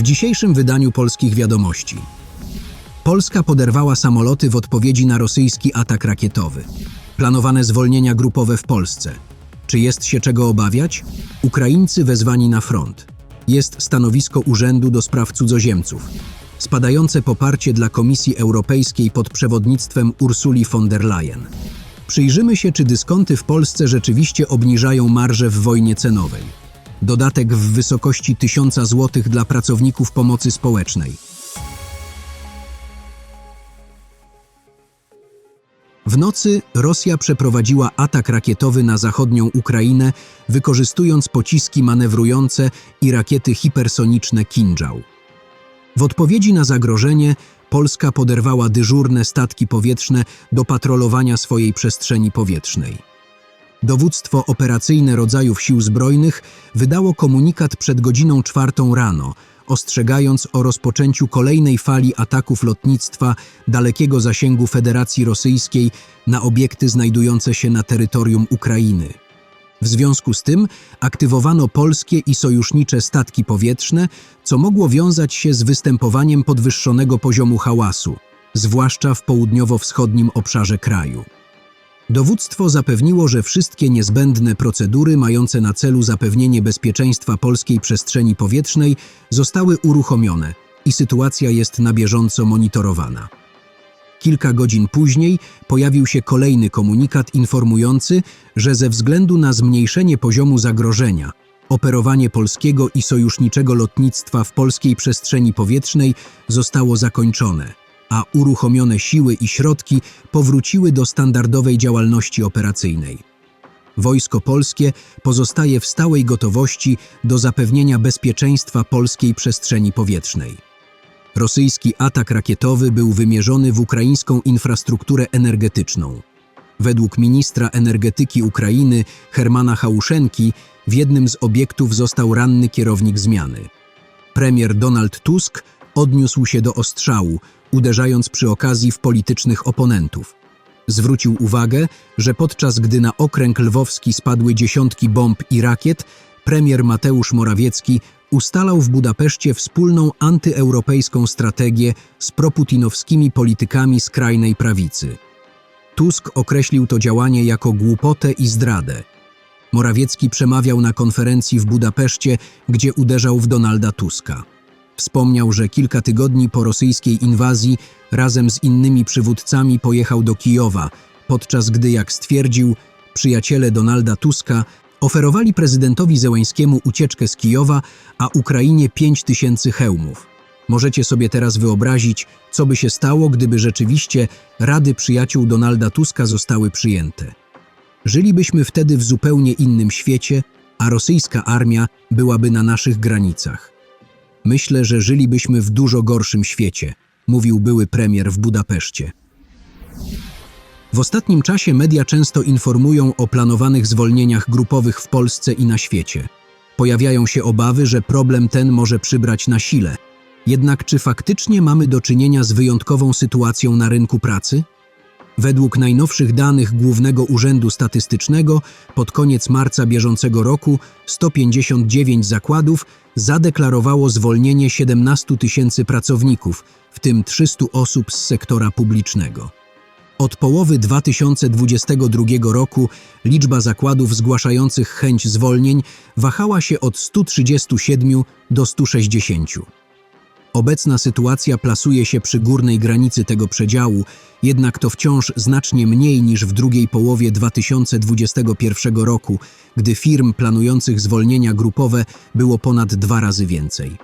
W dzisiejszym wydaniu polskich wiadomości. Polska poderwała samoloty w odpowiedzi na rosyjski atak rakietowy. Planowane zwolnienia grupowe w Polsce. Czy jest się czego obawiać? Ukraińcy wezwani na front. Jest stanowisko Urzędu do Spraw Cudzoziemców. Spadające poparcie dla Komisji Europejskiej pod przewodnictwem Ursuli von der Leyen. Przyjrzymy się, czy dyskonty w Polsce rzeczywiście obniżają marże w wojnie cenowej. Dodatek w wysokości 1000 zł dla pracowników pomocy społecznej. W nocy Rosja przeprowadziła atak rakietowy na zachodnią Ukrainę, wykorzystując pociski manewrujące i rakiety hipersoniczne Kinżał. W odpowiedzi na zagrożenie Polska poderwała dyżurne statki powietrzne do patrolowania swojej przestrzeni powietrznej. Dowództwo operacyjne rodzajów sił zbrojnych wydało komunikat przed godziną czwartą rano, ostrzegając o rozpoczęciu kolejnej fali ataków lotnictwa dalekiego zasięgu Federacji Rosyjskiej na obiekty znajdujące się na terytorium Ukrainy. W związku z tym aktywowano polskie i sojusznicze statki powietrzne, co mogło wiązać się z występowaniem podwyższonego poziomu hałasu, zwłaszcza w południowo-wschodnim obszarze kraju. Dowództwo zapewniło, że wszystkie niezbędne procedury mające na celu zapewnienie bezpieczeństwa polskiej przestrzeni powietrznej zostały uruchomione i sytuacja jest na bieżąco monitorowana. Kilka godzin później pojawił się kolejny komunikat informujący, że ze względu na zmniejszenie poziomu zagrożenia, operowanie polskiego i sojuszniczego lotnictwa w polskiej przestrzeni powietrznej zostało zakończone, a uruchomione siły i środki powróciły do standardowej działalności operacyjnej. Wojsko polskie pozostaje w stałej gotowości do zapewnienia bezpieczeństwa polskiej przestrzeni powietrznej. Rosyjski atak rakietowy był wymierzony w ukraińską infrastrukturę energetyczną. Według ministra energetyki Ukrainy Hermana Chałuszenki w jednym z obiektów został ranny kierownik zmiany. Premier Donald Tusk odniósł się do ostrzału, uderzając przy okazji w politycznych oponentów. Zwrócił uwagę, że podczas gdy na okręg lwowski spadły dziesiątki bomb i rakiet, premier Mateusz Morawiecki ustalał w Budapeszcie wspólną antyeuropejską strategię z proputinowskimi politykami skrajnej prawicy. Tusk określił to działanie jako głupotę i zdradę. Morawiecki przemawiał na konferencji w Budapeszcie, gdzie uderzał w Donalda Tuska. Wspomniał, że kilka tygodni po rosyjskiej inwazji razem z innymi przywódcami pojechał do Kijowa, podczas gdy, jak stwierdził, przyjaciele Donalda Tuska oferowali prezydentowi Zełańskiemu ucieczkę z Kijowa, a Ukrainie 5 tysięcy hełmów. Możecie sobie teraz wyobrazić, co by się stało, gdyby rzeczywiście rady przyjaciół Donalda Tuska zostały przyjęte. Żylibyśmy wtedy w zupełnie innym świecie, a rosyjska armia byłaby na naszych granicach. Myślę, że żylibyśmy w dużo gorszym świecie, mówił były premier w Budapeszcie. W ostatnim czasie media często informują o planowanych zwolnieniach grupowych w Polsce i na świecie. Pojawiają się obawy, że problem ten może przybrać na sile. Jednak czy faktycznie mamy do czynienia z wyjątkową sytuacją na rynku pracy? Według najnowszych danych Głównego Urzędu Statystycznego pod koniec marca bieżącego roku 159 zakładów zadeklarowało zwolnienie 17 tysięcy pracowników, w tym 300 osób z sektora publicznego. Od połowy 2022 roku liczba zakładów zgłaszających chęć zwolnień wahała się od 137 do 160. Obecna sytuacja plasuje się przy górnej granicy tego przedziału, jednak to wciąż znacznie mniej niż w drugiej połowie 2021 roku, gdy firm planujących zwolnienia grupowe było ponad dwa razy więcej.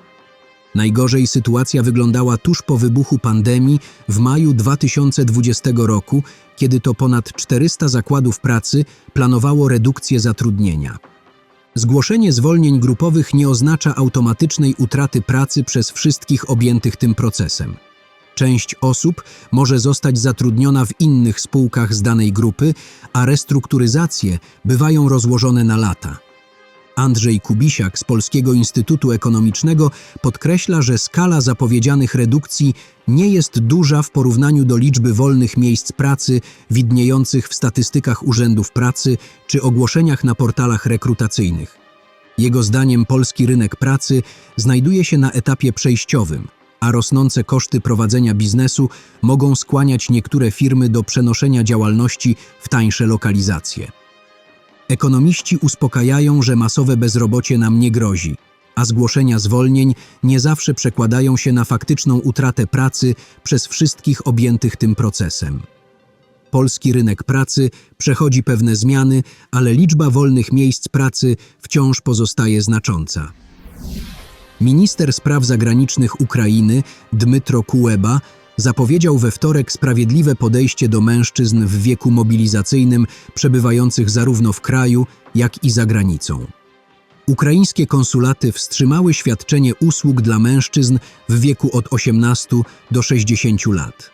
Najgorzej sytuacja wyglądała tuż po wybuchu pandemii w maju 2020 roku, kiedy to ponad 400 zakładów pracy planowało redukcję zatrudnienia. Zgłoszenie zwolnień grupowych nie oznacza automatycznej utraty pracy przez wszystkich objętych tym procesem. Część osób może zostać zatrudniona w innych spółkach z danej grupy, a restrukturyzacje bywają rozłożone na lata. Andrzej Kubisiak z Polskiego Instytutu Ekonomicznego podkreśla, że skala zapowiedzianych redukcji nie jest duża w porównaniu do liczby wolnych miejsc pracy widniejących w statystykach urzędów pracy czy ogłoszeniach na portalach rekrutacyjnych. Jego zdaniem polski rynek pracy znajduje się na etapie przejściowym, a rosnące koszty prowadzenia biznesu mogą skłaniać niektóre firmy do przenoszenia działalności w tańsze lokalizacje. Ekonomiści uspokajają, że masowe bezrobocie nam nie grozi, a zgłoszenia zwolnień nie zawsze przekładają się na faktyczną utratę pracy przez wszystkich objętych tym procesem. Polski rynek pracy przechodzi pewne zmiany, ale liczba wolnych miejsc pracy wciąż pozostaje znacząca. Minister spraw zagranicznych Ukrainy Dmytro Kuleba zapowiedział we wtorek sprawiedliwe podejście do mężczyzn w wieku mobilizacyjnym przebywających zarówno w kraju, jak i za granicą. Ukraińskie konsulaty wstrzymały świadczenie usług dla mężczyzn w wieku od 18 do 60 lat.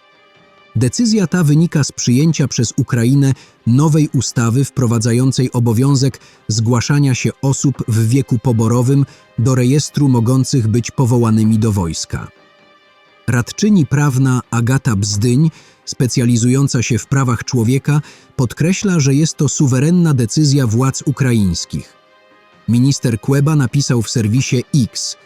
Decyzja ta wynika z przyjęcia przez Ukrainę nowej ustawy wprowadzającej obowiązek zgłaszania się osób w wieku poborowym do rejestru mogących być powołanymi do wojska. Radczyni prawna Agata Bzdyń, specjalizująca się w prawach człowieka, podkreśla, że jest to suwerenna decyzja władz ukraińskich. Minister Kłeba napisał w serwisie X: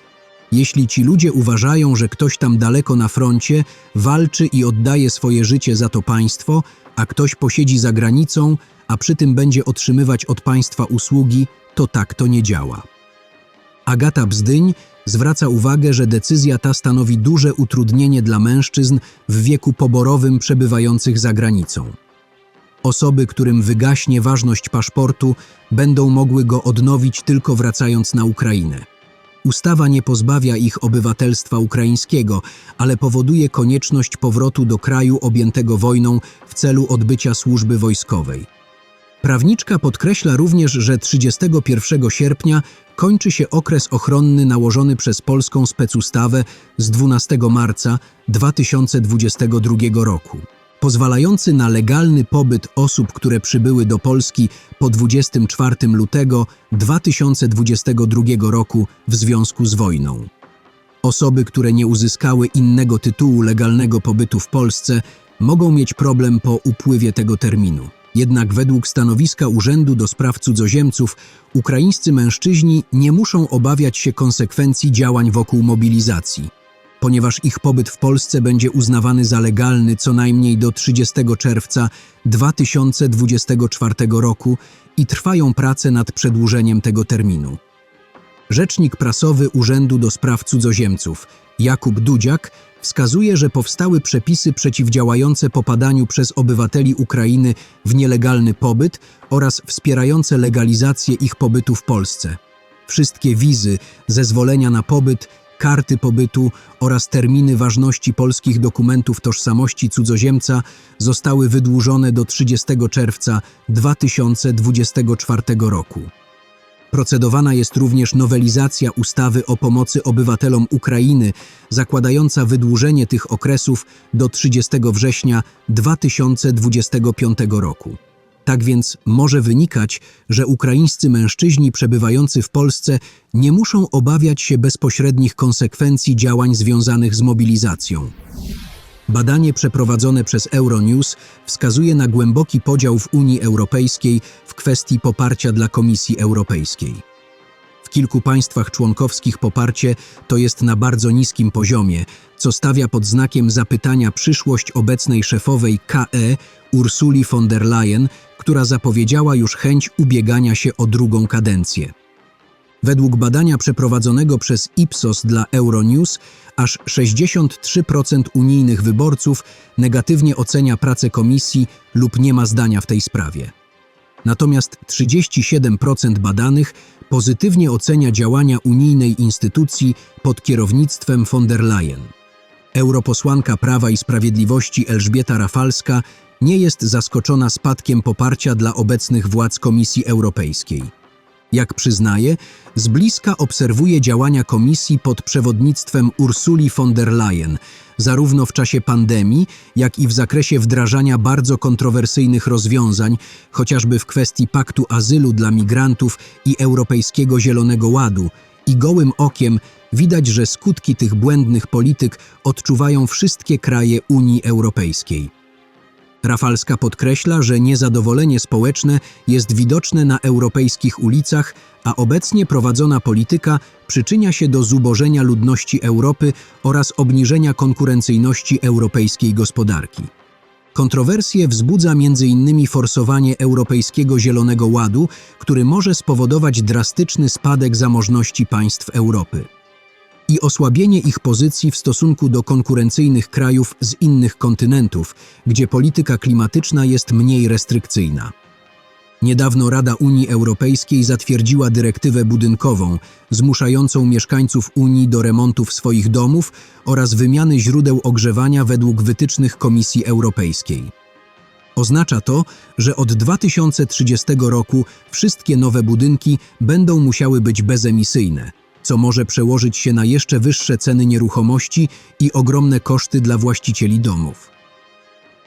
Jeśli ci ludzie uważają, że ktoś tam daleko na froncie walczy i oddaje swoje życie za to państwo, a ktoś posiedzi za granicą, a przy tym będzie otrzymywać od państwa usługi, to tak to nie działa. Agata Bzdyń zwraca uwagę, że decyzja ta stanowi duże utrudnienie dla mężczyzn w wieku poborowym przebywających za granicą. Osoby, którym wygaśnie ważność paszportu, będą mogły go odnowić tylko wracając na Ukrainę. Ustawa nie pozbawia ich obywatelstwa ukraińskiego, ale powoduje konieczność powrotu do kraju objętego wojną w celu odbycia służby wojskowej. Prawniczka podkreśla również, że 31 sierpnia kończy się okres ochronny nałożony przez polską specustawę z 12 marca 2022 roku, pozwalający na legalny pobyt osób, które przybyły do Polski po 24 lutego 2022 roku w związku z wojną. Osoby, które nie uzyskały innego tytułu legalnego pobytu w Polsce, mogą mieć problem po upływie tego terminu. Jednak według stanowiska Urzędu do Spraw Cudzoziemców, ukraińscy mężczyźni nie muszą obawiać się konsekwencji działań wokół mobilizacji, ponieważ ich pobyt w Polsce będzie uznawany za legalny co najmniej do 30 czerwca 2024 roku i trwają prace nad przedłużeniem tego terminu. Rzecznik prasowy Urzędu do Spraw Cudzoziemców Jakub Dudziak wskazuje, że powstały przepisy przeciwdziałające popadaniu przez obywateli Ukrainy w nielegalny pobyt oraz wspierające legalizację ich pobytu w Polsce. Wszystkie wizy, zezwolenia na pobyt, karty pobytu oraz terminy ważności polskich dokumentów tożsamości cudzoziemca zostały wydłużone do 30 czerwca 2024 roku. Procedowana jest również nowelizacja ustawy o pomocy obywatelom Ukrainy, zakładająca wydłużenie tych okresów do 30 września 2025 roku. Tak więc może wynikać, że ukraińscy mężczyźni przebywający w Polsce nie muszą obawiać się bezpośrednich konsekwencji działań związanych z mobilizacją. Badanie przeprowadzone przez Euronews wskazuje na głęboki podział w Unii Europejskiej w kwestii poparcia dla Komisji Europejskiej. W kilku państwach członkowskich poparcie to jest na bardzo niskim poziomie, co stawia pod znakiem zapytania przyszłość obecnej szefowej KE Ursuli von der Leyen, która zapowiedziała już chęć ubiegania się o drugą kadencję. Według badania przeprowadzonego przez Ipsos dla Euronews, aż 63% unijnych wyborców negatywnie ocenia pracę komisji lub nie ma zdania w tej sprawie. Natomiast 37% badanych pozytywnie ocenia działania unijnej instytucji pod kierownictwem von der Leyen. Europosłanka Prawa i Sprawiedliwości Elżbieta Rafalska nie jest zaskoczona spadkiem poparcia dla obecnych władz Komisji Europejskiej. Jak przyznaje, z bliska obserwuje działania komisji pod przewodnictwem Ursuli von der Leyen, zarówno w czasie pandemii, jak i w zakresie wdrażania bardzo kontrowersyjnych rozwiązań, chociażby w kwestii paktu azylu dla migrantów i Europejskiego Zielonego Ładu, i gołym okiem widać, że skutki tych błędnych polityk odczuwają wszystkie kraje Unii Europejskiej. Rafalska podkreśla, że niezadowolenie społeczne jest widoczne na europejskich ulicach, a obecnie prowadzona polityka przyczynia się do zubożenia ludności Europy oraz obniżenia konkurencyjności europejskiej gospodarki. Kontrowersje wzbudza m.in. forsowanie Europejskiego Zielonego Ładu, który może spowodować drastyczny spadek zamożności państw Europy i osłabienie ich pozycji w stosunku do konkurencyjnych krajów z innych kontynentów, gdzie polityka klimatyczna jest mniej restrykcyjna. Niedawno Rada Unii Europejskiej zatwierdziła dyrektywę budynkową, zmuszającą mieszkańców Unii do remontów swoich domów oraz wymiany źródeł ogrzewania według wytycznych Komisji Europejskiej. Oznacza to, że od 2030 roku wszystkie nowe budynki będą musiały być bezemisyjne, co może przełożyć się na jeszcze wyższe ceny nieruchomości i ogromne koszty dla właścicieli domów.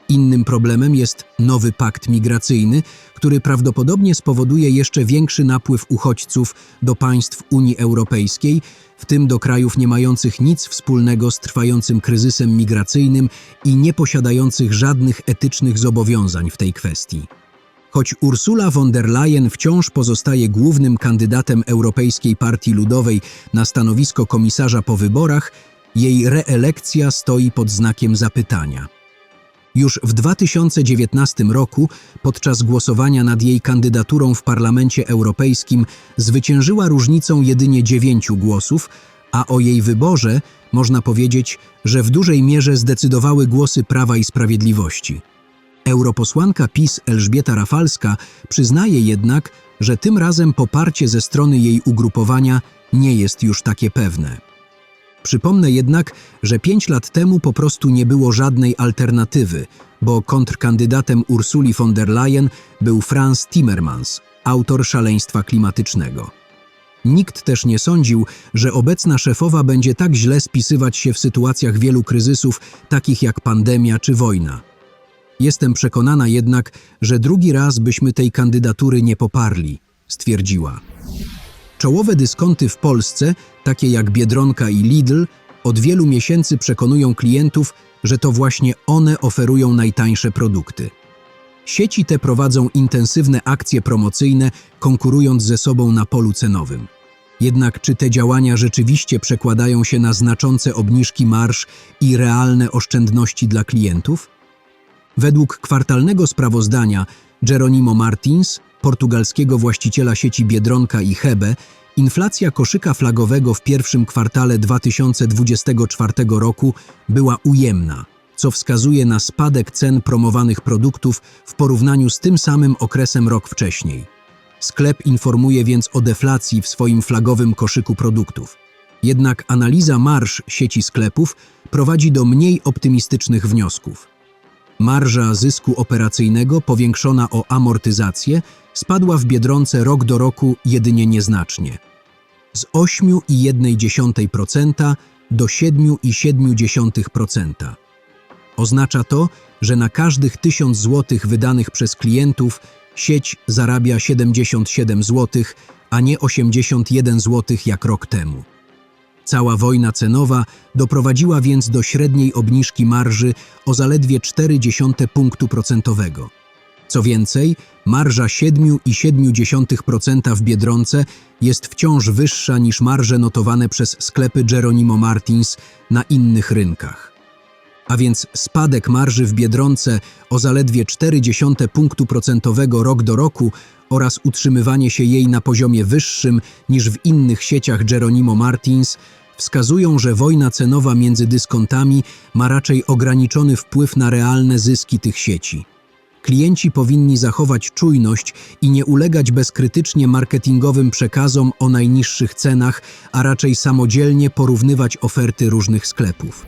Innym problemem jest nowy pakt migracyjny, który prawdopodobnie spowoduje jeszcze większy napływ uchodźców do państw Unii Europejskiej, w tym do krajów nie mających nic wspólnego z trwającym kryzysem migracyjnym i nie posiadających żadnych etycznych zobowiązań w tej kwestii. Choć Ursula von der Leyen wciąż pozostaje głównym kandydatem Europejskiej Partii Ludowej na stanowisko komisarza po wyborach, jej reelekcja stoi pod znakiem zapytania. Już w 2019 roku, podczas głosowania nad jej kandydaturą w Parlamencie Europejskim, zwyciężyła różnicą jedynie dziewięciu głosów, a o jej wyborze można powiedzieć, że w dużej mierze zdecydowały głosy Prawa i Sprawiedliwości. Europosłanka PiS Elżbieta Rafalska przyznaje jednak, że tym razem poparcie ze strony jej ugrupowania nie jest już takie pewne. Przypomnę jednak, że pięć lat temu po prostu nie było żadnej alternatywy, bo kontrkandydatem Ursuli von der Leyen był Franz Timmermans, autor szaleństwa klimatycznego. Nikt też nie sądził, że obecna szefowa będzie tak źle spisywać się w sytuacjach wielu kryzysów, takich jak pandemia czy wojna. Jestem przekonana jednak, że drugi raz byśmy tej kandydatury nie poparli, stwierdziła. Czołowe dyskonty w Polsce, takie jak Biedronka i Lidl, od wielu miesięcy przekonują klientów, że to właśnie one oferują najtańsze produkty. Sieci te prowadzą intensywne akcje promocyjne, konkurując ze sobą na polu cenowym. Jednak czy te działania rzeczywiście przekładają się na znaczące obniżki marsz i realne oszczędności dla klientów? Według kwartalnego sprawozdania Jeronimo Martins, portugalskiego właściciela sieci Biedronka i Hebe, inflacja koszyka flagowego w pierwszym kwartale 2024 roku była ujemna, co wskazuje na spadek cen promowanych produktów w porównaniu z tym samym okresem rok wcześniej. Sklep informuje więc o deflacji w swoim flagowym koszyku produktów. Jednak analiza marsz sieci sklepów prowadzi do mniej optymistycznych wniosków. Marża zysku operacyjnego powiększona o amortyzację spadła w Biedronce rok do roku jedynie nieznacznie. Z 8,1% do 7,7%. Oznacza to, że na każdych 1000 zł wydanych przez klientów sieć zarabia 77 zł, a nie 81 zł jak rok temu. Cała wojna cenowa doprowadziła więc do średniej obniżki marży o zaledwie 0,4 punktu procentowego. Co więcej, marża 7,7% w Biedronce jest wciąż wyższa niż marże notowane przez sklepy Geronimo Martins na innych rynkach. A więc spadek marży w Biedronce o zaledwie 0,4 punktu procentowego rok do roku oraz utrzymywanie się jej na poziomie wyższym niż w innych sieciach Geronimo Martins wskazują, że wojna cenowa między dyskontami ma raczej ograniczony wpływ na realne zyski tych sieci. Klienci powinni zachować czujność i nie ulegać bezkrytycznie marketingowym przekazom o najniższych cenach, a raczej samodzielnie porównywać oferty różnych sklepów.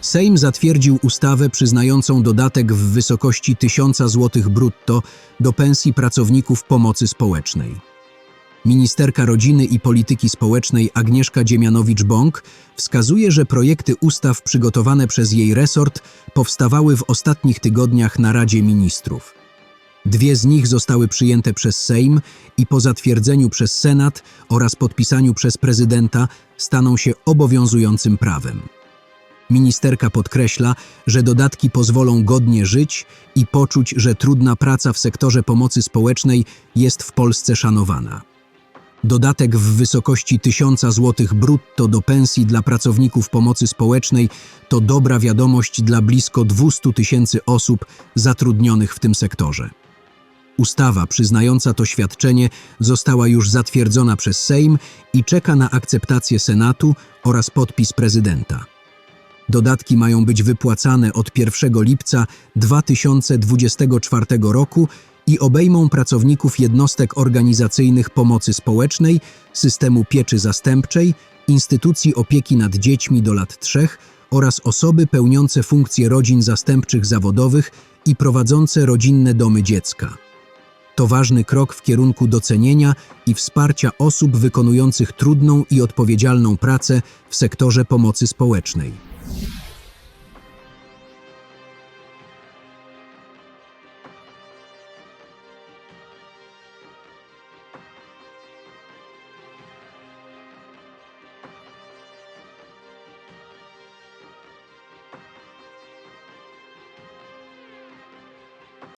Sejm zatwierdził ustawę przyznającą dodatek w wysokości 1000 zł brutto do pensji pracowników pomocy społecznej. Ministerka Rodziny i Polityki Społecznej Agnieszka Dziemianowicz-Bąk wskazuje, że projekty ustaw przygotowane przez jej resort powstawały w ostatnich tygodniach na Radzie Ministrów. Dwie z nich zostały przyjęte przez Sejm i po zatwierdzeniu przez Senat oraz podpisaniu przez prezydenta staną się obowiązującym prawem. Ministerka podkreśla, że dodatki pozwolą godnie żyć i poczuć, że trudna praca w sektorze pomocy społecznej jest w Polsce szanowana. Dodatek w wysokości 1000 zł brutto do pensji dla pracowników pomocy społecznej to dobra wiadomość dla blisko 200 tysięcy osób zatrudnionych w tym sektorze. Ustawa przyznająca to świadczenie została już zatwierdzona przez Sejm i czeka na akceptację Senatu oraz podpis prezydenta. Dodatki mają być wypłacane od 1 lipca 2024 roku i obejmą pracowników jednostek organizacyjnych pomocy społecznej, systemu pieczy zastępczej, instytucji opieki nad dziećmi do lat 3 oraz osoby pełniące funkcje rodzin zastępczych zawodowych i prowadzące rodzinne domy dziecka. To ważny krok w kierunku docenienia i wsparcia osób wykonujących trudną i odpowiedzialną pracę w sektorze pomocy społecznej.